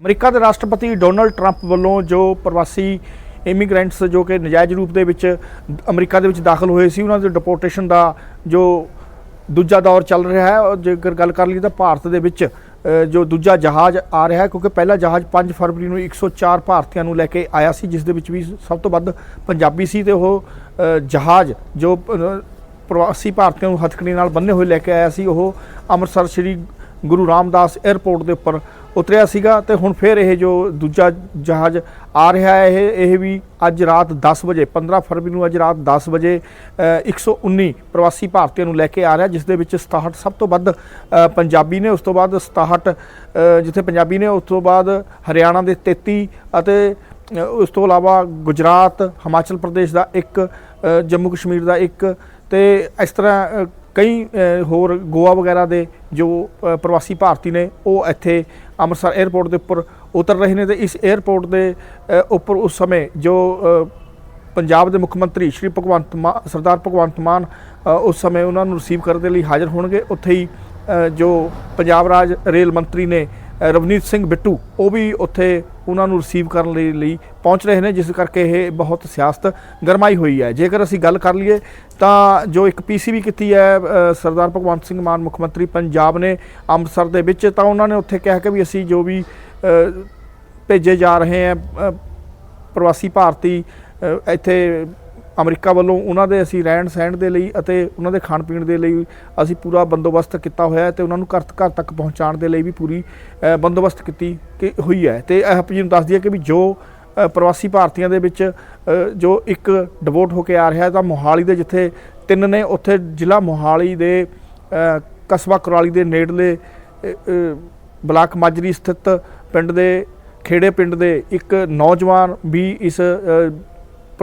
America ਦੇ ਰਾਸ਼ਟਰਪਤੀ Donald Trump ਵੱਲੋਂ ਜੋ ਪ੍ਰਵਾਸੀ ਇਮੀਗ੍ਰੈਂਟਸ ਜੋ ਕਿ ਨਜਾਇਜ਼ ਰੂਪ ਦੇ ਵਿੱਚ ਅਮਰੀਕਾ ਦੇ ਵਿੱਚ ਦਾਖਲ ਹੋਏ ਸੀ, ਉਹਨਾਂ ਦੇ ਡਿਪੋਰਟੇਸ਼ਨ ਦਾ ਜੋ ਦੂਜਾ ਦੌਰ ਚੱਲ ਰਿਹਾ ਹੈ ਔਰ ਜੇਕਰ ਗੱਲ ਕਰ ਲਈਏ ਤਾਂ ਭਾਰਤ ਦੇ ਵਿੱਚ ਜੋ ਦੂਜਾ ਜਹਾਜ਼ ਆ ਰਿਹਾ ਹੈ, ਕਿਉਂਕਿ ਪਹਿਲਾ ਜਹਾਜ਼ 5 ਫਰਵਰੀ ਨੂੰ 104 ਭਾਰਤੀਆਂ ਨੂੰ ਲੈ ਕੇ ਆਇਆ ਸੀ, ਜਿਸ ਦੇ ਵਿੱਚ ਵੀ ਸਭ ਤੋਂ ਵੱਧ ਪੰਜਾਬੀ ਸੀ ਤੇ ਉਹ ਜਹਾਜ਼ ਜੋ ਪ੍ਰਵਾਸੀ ਭਾਰਤੀਆਂ ਨੂੰ ਹੱਥਕੜੀ ਨਾਲ ਬੰਨੇ ਹੋਏ ਲੈ ਕੇ ਆਇਆ ਸੀ, ਉਹ ਅੰਮ੍ਰਿਤਸਰ ਸ੍ਰੀ ਗੁਰੂ ਰਾਮਦਾਸ 에ਅਰਪੋਰਟ ਦੇ ਉੱਪਰ ਉਤਰਿਆ ਸੀਗਾ ਤੇ ਹੁਣ ਫਿਰ ਇਹ ਜੋ ਦੂਜਾ ਜਹਾਜ਼ ਆ ਰਿਹਾ ਹੈ ਇਹ ਇਹ ਵੀ ਅੱਜ ਰਾਤ 10 ਵਜੇ 15 ਫਰਵਰੀ ਨੂੰ ਅੱਜ ਰਾਤ 10 ਵਜੇ ਅ, 119 ਪ੍ਰਵਾਸੀ ਭਾਰਤੀਆਂ ਨੂੰ ਲੈ ਕੇ ਆ ਰਿਹਾ ਜਿਸ ਦੇ ਵਿੱਚ 67 ਸਭ ਤੋਂ ਵੱਧ ਪੰਜਾਬੀ ਨੇ ਉਸ ਤੋਂ ਬਾਅਦ 67 ਜਿੱਥੇ ਪੰਜਾਬੀ ਨੇ ਉਸ ਤੋਂ ਬਾਅਦ ਹਰਿਆਣਾ ਦੇ 33 ਅਤੇ ਉਸ ਤੋਂ ਇਲਾਵਾ ਗੁਜਰਾਤ ਹਿਮਾਚਲ ਪ੍ਰਦੇਸ਼ ਦਾ ਇੱਕ ਜੰਮੂ ਕਸ਼ਮੀਰ ਦਾ ਇੱਕ ਤੇ ਇਸ ਤਰ੍ਹਾਂ ਕਈ ਹੋਰ ਗੋਆ ਵਗੈਰਾ ਦੇ ਜੋ ਪ੍ਰਵਾਸੀ ਭਾਰਤੀ ਨੇ, ਉਹ ਇੱਥੇ ਅੰਮ੍ਰਿਤਸਰ 에ਅਰਪੋਰਟ ਦੇ ਉੱਪਰ ਉਤਰ ਰਹੇ ਨੇ ਤੇ ਇਸ 에ਅਰਪੋਰਟ ਦੇ ਉੱਪਰ ਉਸ ਸਮੇਂ ਜੋ ਪੰਜਾਬ ਦੇ ਮੁੱਖ ਮੰਤਰੀ ਸ਼੍ਰੀ ਭਗਵੰਤ ਮਾਨ ਸਰਦਾਰ ਭਗਵੰਤ ਮਾਨ ਉਸ ਸਮੇਂ ਉਹਨਾਂ ਨੂੰ ਰਿਸੀਵ ਕਰਨ ਦੇ ਲਈ ਹਾਜ਼ਰ ਹੋਣਗੇ। ਉੱਥੇ ਹੀ ਜੋ ਪੰਜਾਬ ਰਾਜ ਰੇਲ ਮੰਤਰੀ ਨੇ ਰਵਨੀਤ ਸਿੰਘ ਬਿੱਟੂ, ਉਹ ਵੀ ਉੱਥੇ ਉਹਨਾਂ ਨੂੰ ਰਿਸੀਵ ਕਰਨ ਲਈ ਲਈ ਪਹੁੰਚ ਰਹੇ ਨੇ, ਜਿਸ ਕਰਕੇ ਇਹ ਬਹੁਤ ਸਿਆਸਤ ਗਰਮਾਈ ਹੋਈ ਹੈ। ਜੇਕਰ ਅਸੀਂ ਗੱਲ ਕਰ ਲਈਏ, ਤਾਂ ਜੋ ਇੱਕ ਪੀਸੀਬੀ ਕੀਤੀ ਹੈ ਸਰਦਾਰ ਭਗਵੰਤ ਸਿੰਘ ਮਾਨ, ਮੁੱਖ ਮੰਤਰੀ ਪੰਜਾਬ ਨੇ ਅੰਮ੍ਰਿਤਸਰ ਦੇ ਵਿੱਚ, ਤਾਂ ਉਹਨਾਂ ਨੇ ਉੱਥੇ ਕਿਹਾ ਕਿ ਵੀ ਅਸੀਂ ਜੋ ਵੀ ਭੇਜੇ ਜਾ ਰਹੇ ਹੈ ਪ੍ਰਵਾਸੀ ਭਾਰਤੀ ਇੱਥੇ ਅਮਰੀਕਾ ਵੱਲੋਂ ਉਹਨਾਂ ਦੇ ਅਸੀਂ ਰਹਿਣ ਸਹਿਣ ਦੇ ਲਈ ਅਤੇ ਉਹਨਾਂ ਦੇ ਖਾਣ ਪੀਣ ਦੇ ਲਈ ਅਸੀਂ ਪੂਰਾ ਬੰਦੋਬਸਤ ਕੀਤਾ ਹੋਇਆ ਹੈ ਤੇ ਉਹਨਾਂ ਨੂੰ ਘਰ ਘਰ ਤੱਕ ਪਹੁੰਚਾਉਣ ਦੇ ਲਈ ਵੀ ਪੂਰੀ ਬੰਦੋਬਸਤ ਕੀਤੀ ਕਿ ਹੋਈ ਹੈ। ਤੇ ਆਪ ਜੀ ਨੂੰ ਦੱਸ ਦਈਏ ਕਿ ਵੀ ਜੋ ਪ੍ਰਵਾਸੀ ਭਾਰਤੀਆਂ ਦੇ ਵਿੱਚ ਜੋ ਇੱਕ ਡਿਵੋਟ ਹੋ ਕੇ ਆ ਰਿਹਾ ਤਾਂ ਮੋਹਾਲੀ ਦੇ ਜਿੱਥੇ ਤਿੰਨ ਨੇ, ਉੱਥੇ ਜ਼ਿਲ੍ਹਾ ਮੋਹਾਲੀ ਦੇ ਕਸਬਾ ਕੁਰਾਲੀ ਦੇ ਨੇੜਲੇ ਬਲਾਕ ਮਾਜਰੀ ਸਥਿਤ ਪਿੰਡ ਦੇ, ਖੇੜੇ ਪਿੰਡ ਦੇ ਇੱਕ ਨੌਜਵਾਨ ਵੀ ਇਸ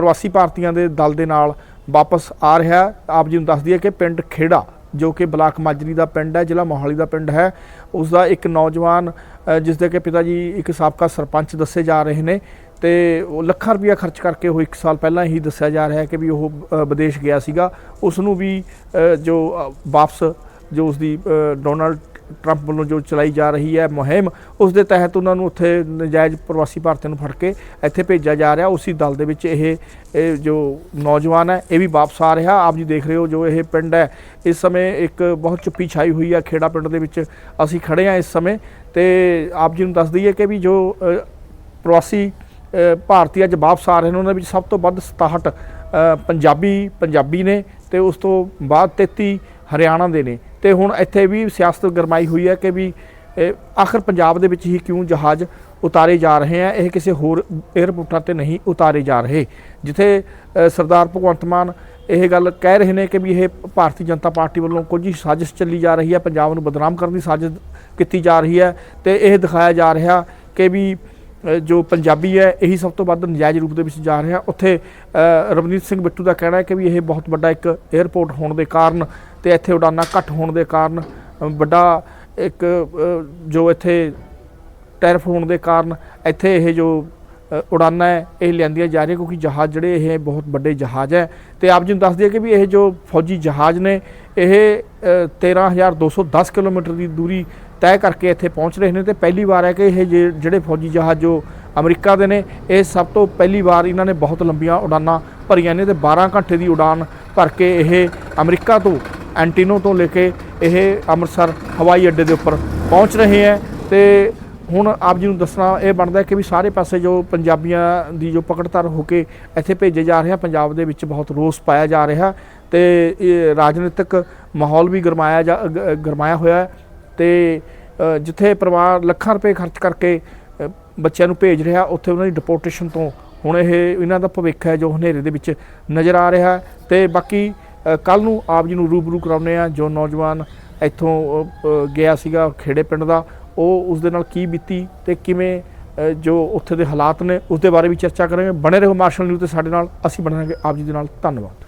ਪ੍ਰਵਾਸੀ ਭਾਰਤੀਆਂ ਦੇ ਦਲ ਦੇ ਨਾਲ ਵਾਪਸ ਆ ਰਿਹਾ ਆਪ ਜੀ ਨੂੰ ਦੱਸਦੀ ਹੈ ਕਿ ਪਿੰਡ ਖੇੜਾ ਜੋ ਕਿ ਬਲਾਕ ਮਾਜਰੀ ਦਾ ਪਿੰਡ ਹੈ ਜ਼ਿਲ੍ਹਾ ਮੋਹਾਲੀ ਦਾ ਪਿੰਡ ਹੈ ਉਸ ਦਾ ਇੱਕ ਨੌਜਵਾਨ ਅ, ਜਿਸ ਦੇ ਕਿ ਪਿਤਾ ਜੀ ਇੱਕ ਸਾਬਕਾ ਸਰਪੰਚ ਦੱਸੇ ਜਾ ਰਹੇ ਨੇ ਤੇ ਉਹ ਲੱਖਾਂ ਰੁਪਇਆ ਖਰਚ ਕਰਕੇ ਉਹ 1 ਸਾਲ ਪਹਿਲਾਂ ਹੀ ਦੱਸਿਆ ਜਾ ਰਿਹਾ ਹੈ ਕਿ ਵੀ ਉਹ ਵਿਦੇਸ਼ ਗਿਆ ਸੀਗਾ। ਉਸ ਨੂੰ ਵੀ ਜੋ ਵਾਪਸ ਜੋ ਉਸ ਦੀ ਅ, ਟਰੰਪ ਵੱਲੋਂ ਜੋ ਚਲਾਈ ਜਾ ਰਹੀ ਹੈ ਮੁਹਿੰਮ, ਉਸ ਦੇ ਤਹਿਤ ਉਹਨਾਂ ਨੂੰ ਉੱਥੇ ਨਜਾਇਜ਼ ਪ੍ਰਵਾਸੀ ਭਾਰਤੀਆਂ ਨੂੰ ਫੜ ਕੇ ਇੱਥੇ ਭੇਜਿਆ ਜਾ ਰਿਹਾ। ਉਸੇ ਦਲ ਦੇ ਵਿੱਚ ਇਹ ਇਹ ਜੋ ਨੌਜਵਾਨ ਹੈ, ਇਹ ਵੀ ਵਾਪਸ ਆ ਰਿਹਾ। ਆਪ ਜੀ ਦੇਖ ਰਹੇ ਹੋ ਜੋ ਇਹ ਪਿੰਡ ਹੈ। ਇਸ ਸਮੇਂ ਇੱਕ ਬਹੁਤ ਚੁੱਪੀ ਛਾਈ ਹੋਈ ਹੈ ਖੇੜਾ ਪਿੰਡ ਦੇ ਵਿੱਚ ਅਸੀਂ ਖੜੇ ਹਾਂ ਇਸ ਸਮੇਂ ਤੇ ਆਪ ਜੀ ਨੂੰ ਦੱਸ ਦਈਏ ਕਿ ਵੀ ਜੋ ਪ੍ਰਵਾਸੀ ਭਾਰਤੀ ਅੱਜ ਵਾਪਸ ਆ ਰਹੇ ਨੇ, ਉਹਨਾਂ ਵਿੱਚ ਸਭ ਤੋਂ ਵੱਧ 67 ਪੰਜਾਬੀ ਪੰਜਾਬੀ ਨੇ ਤੇ ਉਸ ਤੋਂ ਬਾਅਦ 33 ਹਰਿਆਣਾ ਦੇ ਨੇ। ਤੇ ਹੁਣ ਇੱਥੇ ਵੀ ਸਿਆਸਤ ਗਰਮਾਈ ਹੋਈ ਹੈ ਕਿ ਵੀ, ਇਹ ਆਖਰ ਪੰਜਾਬ ਦੇ ਵਿੱਚ ਹੀ ਕਿਉਂ ਜਹਾਜ਼ ਉਤਾਰੇ ਜਾ ਰਹੇ ਆ, ਇਹ ਕਿਸੇ ਹੋਰ 에ਅਰਪੋਰਟਾਂ ਤੇ ਨਹੀਂ ਉਤਾਰੇ ਜਾ ਰਹੇ। ਜਿੱਥੇ ਸਰਦਾਰ ਭਗਵੰਤ ਮਾਨ ਇਹ ਗੱਲ ਕਹਿ ਰਹੇ ਨੇ ਕਿ ਵੀ ਇਹ ਭਾਰਤੀ ਜਨਤਾ ਪਾਰਟੀ ਵੱਲੋਂ ਕੁਝ ਹੀ ਸਾਜ਼ਿਸ਼ ਚੱਲੀ ਜਾ ਰਹੀ ਹੈ, ਪੰਜਾਬ ਨੂੰ ਬਦਨਾਮ ਕਰਨ ਦੀ ਸਾਜ਼ਿਸ਼ ਕੀਤੀ ਜਾ ਰਹੀ ਹੈ ਤੇ ਇਹ ਦਿਖਾਇਆ ਜਾ ਰਿਹਾ ਕਿ ਵੀ ਜੋ ਪੰਜਾਬੀ ਹੈ ਇਹੀ ਸਭ ਤੋਂ ਵੱਧ ਨਜਾਇਜ਼ ਰੂਪ ਦੇ ਵਿੱਚ ਜਾ ਰਿਹਾ। ਉੱਥੇ ਰਵਨੀਤ ਸਿੰਘ ਬਿੱਟੂ ਦਾ ਕਹਿਣਾ ਹੈ ਕਿ ਵੀ ਇਹ ਬਹੁਤ ਵੱਡਾ ਇੱਕ 에ਅਰਪੋਰਟ ਹੋਣ ਦੇ ਕਾਰਨ ਤੇ ਇੱਥੇ ਉਡਾਨਾਂ ਘੱਟ ਹੋਣ ਦੇ ਕਾਰਨ ਵੱਡਾ ਇੱਕ ਜੋ ਇੱਥੇ ਟੈਰਫ ਹੋਣ ਦੇ ਕਾਰਨ ਇੱਥੇ ਇਹ ਜੋ ਉਡਾਨਾਂ ਹੈ ਇਹ ਲਿਆਂਦੀਆਂ ਜਾ ਰਹੀਆਂ ਕਿਉਂਕਿ ਜਹਾਜ਼ ਜਿਹੜੇ ਇਹ ਬਹੁਤ ਵੱਡੇ ਜਹਾਜ਼ ਹੈ। ਤੇ ਆਪ ਜੀ ਨੂੰ ਦੱਸ ਦਈਏ ਕਿ ਵੀ ਇਹ ਜੋ ਫੌਜੀ ਜਹਾਜ਼ ਨੇ ਇਹ ਅ, 13210 ਕਿਲੋਮੀਟਰ ਦੀ ਦੂਰੀ ਤੈਅ ਕਰਕੇ ਇੱਥੇ ਪਹੁੰਚ ਰਹੇ ਨੇ ਤੇ ਪਹਿਲੀ ਵਾਰ ਹੈ ਕਿ ਇਹ ਜੇ- ਜਿਹੜੇ ਫੌਜੀ ਜਹਾਜ਼ ਜੋ ਅਮਰੀਕਾ ਦੇ ਨੇ, ਇਹ ਸਭ ਤੋਂ ਪਹਿਲੀ ਵਾਰ ਇਹਨਾਂ ਨੇ ਬਹੁਤ ਲੰਬੀਆਂ ਉਡਾਨਾਂ ਭਰੀਆਂ ਨੇ ਤੇ 12 ਘੰਟੇ ਦੀ ਉਡਾਨ ਭਰ ਕੇ ਇਹ ਅਮਰੀਕਾ ਤੋਂ, ਐਂਟੀਨੋ ਤੋਂ ਲੈ ਕੇ ਇਹ ਅੰਮ੍ਰਿਤਸਰ ਹਵਾਈ ਅੱਡੇ ਦੇ ਉੱਪਰ ਪਹੁੰਚ ਰਹੇ ਹੈ। ਤੇ ਹੁਣ ਆਪ ਜੀ ਨੂੰ ਦੱਸਣਾ ਇਹ ਬਣਦਾ ਕਿ ਵੀ ਸਾਰੇ ਪਾਸੇ ਜੋ ਪੰਜਾਬੀਆਂ ਦੀ ਜੋ ਪਕੜਧਰ ਹੋ ਕੇ ਇੱਥੇ ਭੇਜੇ ਜਾ ਰਹੇ ਆ, ਪੰਜਾਬ ਦੇ ਵਿੱਚ ਬਹੁਤ ਰੋਸ ਪਾਇਆ ਜਾ ਰਿਹਾ ਤੇ ਇਹ ਰਾਜਨੀਤਿਕ ਮਾਹੌਲ ਵੀ ਗਰਮਾਇਆ ਜਾ ਗ- ਗਰਮਾਇਆ ਹੋਇਆ ਤੇ ਜਿੱਥੇ ਪਰਿਵਾਰ ਲੱਖਾਂ ਰੁਪਏ ਖਰਚ ਕਰਕੇ ਬੱਚਿਆਂ ਨੂੰ ਭੇਜ ਰਿਹਾ, ਉੱਥੇ ਉਹਨਾਂ ਦੀ ਡਿਪੋਰਟੇਸ਼ਨ ਤੋਂ ਹੁਣ ਇਹ ਇਹਨਾਂ ਦਾ ਭਵਿੱਖ ਹੈ ਜੋ ਹਨੇਰੇ ਦੇ ਵਿੱਚ ਨਜ਼ਰ ਆ ਰਿਹਾ ਹੈ। ਤੇ ਬਾਕੀ ਕੱਲ ਨੂੰ ਆਪ ਜੀ ਨੂੰ ਰੂਬਰੂ ਕਰਾਉਨੇ ਆ ਜੋ ਨੌਜਵਾਨ ਇੱਥੋਂ ਗਿਆ ਸੀਗਾ ਖੇੜੇ ਪਿੰਡ ਦਾ, ਉਹ ਉਸ ਦੇ ਨਾਲ ਕੀ ਬੀਤੀ ਤੇ ਕਿਵੇਂ ਜੋ ਉੱਥੇ ਦੇ ਹਾਲਾਤ ਨੇ, ਉਸ ਦੇ ਬਾਰੇ ਵੀ ਚਰਚਾ ਕਰਾਂਗੇ। ਬਣੇ ਰਹੋ ਮਾਰਸ਼ਲ ਨਿਊਜ਼ ਤੇ ਸਾਡੇ ਨਾਲ, ਅਸੀਂ ਬਣਾਂਗੇ ਆਪ ਜੀ ਦੇ ਨਾਲ। ਧੰਨਵਾਦ।